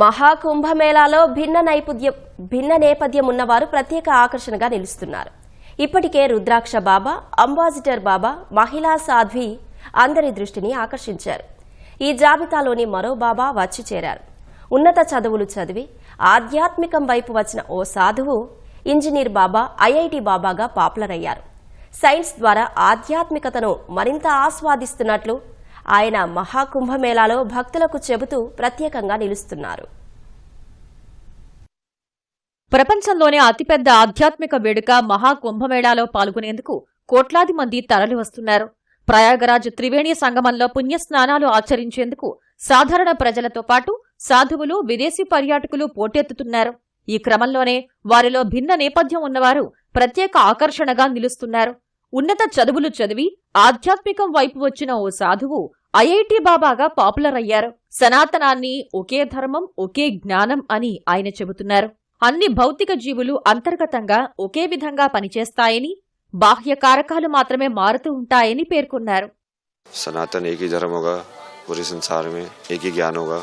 మహాకుంభమేళాలో భిన్న నైపుణ్యం భిన్న నేపథ్యం ఉన్నవారు ప్రత్యేక ఆకర్షణగా నిలుస్తున్నారు. ఇప్పటికే రుద్రాక్ష బాబా అంబాసిడర్ బాబా మహిళా సాధ్వి అందరి దృష్టిని ఆకర్షించారు. ఈ జాబితాలోని మరో బాబా వచ్చి చేరారు. ఉన్నత చదువులు చదివి ఆధ్యాత్మికం వైపు వచ్చిన ఓ సాధువు ఇంజనీర్ బాబా ఐఐటి బాబాగా పాపులర్ అయ్యారు. సైన్స్ ద్వారా ఆధ్యాత్మికతను మరింత ఆస్వాదిస్తున్నట్లు ఆయన మహాకుంభమేళాలో భక్తులకు చెబుతూ ప్రత్యేకంగా నిలుస్తున్నారు. ప్రపంచంలోనే అతిపెద్ద ఆధ్యాత్మిక వేడుక మహాకుంభమేళాలో పాల్గొనేందుకు కోట్లాది మంది తరలి వస్తున్నారు ప్రయాగరాజ్ త్రివేణి సంగమంలో పుణ్యస్నానాలు ఆచరించేందుకు సాధారణ ప్రజలతో పాటు సాధువులు విదేశీ పర్యాటకులు పోటెత్తుతున్నారు. ఈ క్రమంలోనే వారిలో భిన్న నేపథ్యం ఉన్నవారు ప్రత్యేక ఆకర్షణగా నిలుస్తున్నారు. ఉన్నత చదువులు చదివి ఆధ్యాత్మికం వైపు వచ్చిన ఓ సాధువు ఐఐటి బాబాగా పాపులర్ అయ్యారు. సనాతనాన్ని ఒకే ధర్మం ఒకే జ్ఞానం అని ఆయన చెబుతున్నారు. అన్ని భౌతిక జీవులు అంతర్గతంగా ఒకే విధంగా పనిచేస్తాయని బాహ్య కారకాలు మాత్రమే మారుతూ ఉంటాయని పేర్కొన్నారు. సనాతన్ ఏకీ ధర్మ హోగా ఏకీ జ్ఞానోగా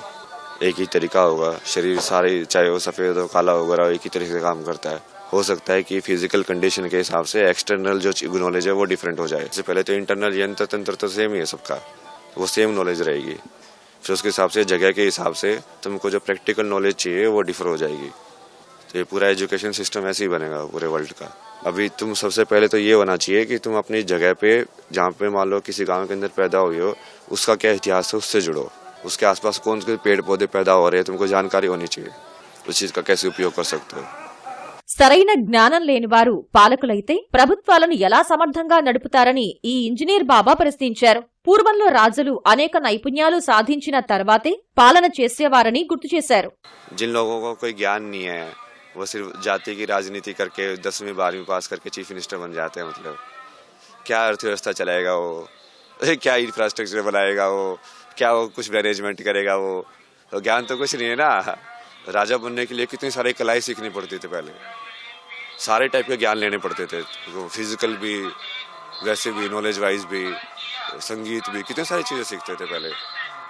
ఏకీ తరికా హోగా శరీర్ సారే చాహే సఫేద్ కాలా ఏకీ తరికే కర్తా. హై हो सकता है कि फ़िज़िकल कंडीशन के हिसाब से एक्सटर्नल जो नॉलेज है वो डिफरेंट हो जाए। इससे पहले तो इंटरनल यंत्र तंत्र तो सेम ही है सबका। वो सेम नॉलेज रहेगी। फिर उसके हिसाब से जगह के हिसाब से तुमको जो प्रैक्टिकल नॉलेज चाहिए वो डिफर हो जाएगी। तो ये पूरा एजुकेशन सिस्टम ऐसे ही बनेगा पूरे वर्ल्ड का। अभी तुम सबसे पहले तो ये होना चाहिए कि तुम अपनी जगह पे, जहाँ पे मान लो किसी गाँव के अंदर पैदा हुई हो, उसका क्या इतिहास है उससे जुड़ो। उसके आसपास कौन से पेड़ पौधे पैदा हो रहे हैं, तुमको जानकारी होनी चाहिए। उस चीज़ का कैसे उपयोग कर सकते हो। సరైన జ్ఞానం లేనివారు పాలకులైతే ప్రభుత్వాలను ఎలా సమర్థంగా నడుపుతారని ఈ ఇంజనీర్ బాబా ప్రశ్నించారు పూర్వంలో రాజులు అనేక నైపుణ్యాలు సాధించిన తర్వాతే పాలన చేసేవారని గుర్తు చేశారు जिन लोगों को कोई ज्ञान नहीं है वो सिर्फ जाति की राजनीति करके दसवीं बारहवीं पास करके चीफ मिनिस्टर बन जाते हैं मतलब क्या अर्थव्यवस्था चलाएगा वो क्या इंफ्रास्ट्रक्चर बनाएगा वो क्या वो कुछ मैनेजमेंट करेगा वो तो ज्ञान तो कुछ नहीं है ना राजा बनने के लिए कितनी सारी कलाएं सीखनी पड़ती थी पहले सारे टाइप के ज्ञान लेने पड़ते थे फिजिकल भी वैसे भी नॉलेज वाइज भी संगीत भी कितनी सारी चीजें सीखते थे पहले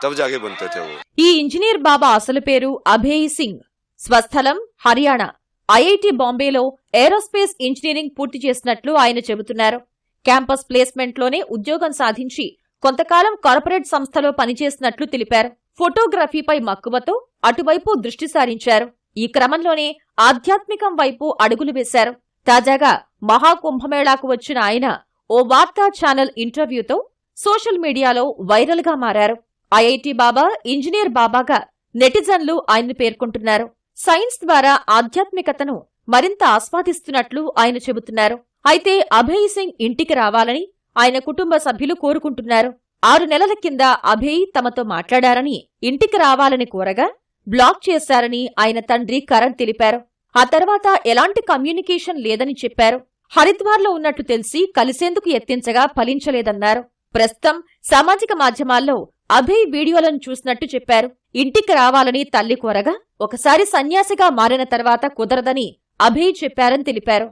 तब जाके बनते थे वो ఈ ఇంజనీర్ బాబా అసలు పేరు అభేయ్ సింగ్ స్వస్థలం హర్యానా ఐఐటి బాంబేలో ఏరోస్పేస్ ఇంజనీరింగ్ పూర్తి చేసినట్లు ఆయన చెబుతున్నారు క్యాంపస్ ప్లేస్మెంట్లోనే ఉద్యోగం సాధించి కొంతకాలం కార్పొరేట్ సంస్థలో పనిచేసినట్లు తెలిపారు ఫోటోగ్రఫీపై మక్కువతో అటువైపు దృష్టి సారించారు ఈ క్రమంలోనే ఆధ్యాత్మికం వైపు అడుగులు వేశారు. తాజాగా మహాకుంభమేళాకు వచ్చిన ఆయన ఓ వార్తా ఛానల్ ఇంటర్వ్యూతో సోషల్ మీడియాలో వైరల్గా మారారు. ఐఐటి బాబా ఇంజనీర్ బాబాగా నెటిజన్లు ఆయన్ని పేర్కొంటున్నారు. సైన్స్ ద్వారా ఆధ్యాత్మికతను మరింత ఆస్వాదిస్తున్నట్లు ఆయన చెబుతున్నారు. అయితే అభయ్ సింగ్ ఇంటికి రావాలని ఆయన కుటుంబ సభ్యులు కోరుకుంటున్నారు. ఆరు నెలల కింద అభయ్ తమతో మాట్లాడారని ఇంటికి రావాలని కోరగా బ్లాక్ చేశారని ఆయన తండ్రి కరణ్ తెలిపారు. ఆ తర్వాత ఎలాంటి కమ్యూనికేషన్ లేదని చెప్పారు. హరిద్వార్లో ఉన్నట్లు తెలిసి కలిసేందుకు యత్నించగా ఫలించలేదన్నారు. ప్రస్తుతం సామాజిక మాధ్యమాల్లో అభయ్ వీడియోలను చూసినట్టు చెప్పారు. ఇంటికి రావాలని తల్లి కోరగా ఒకసారి సన్యాసిగా మారిన తర్వాత కుదరదని అభయ్ చెప్పారని తెలిపారు.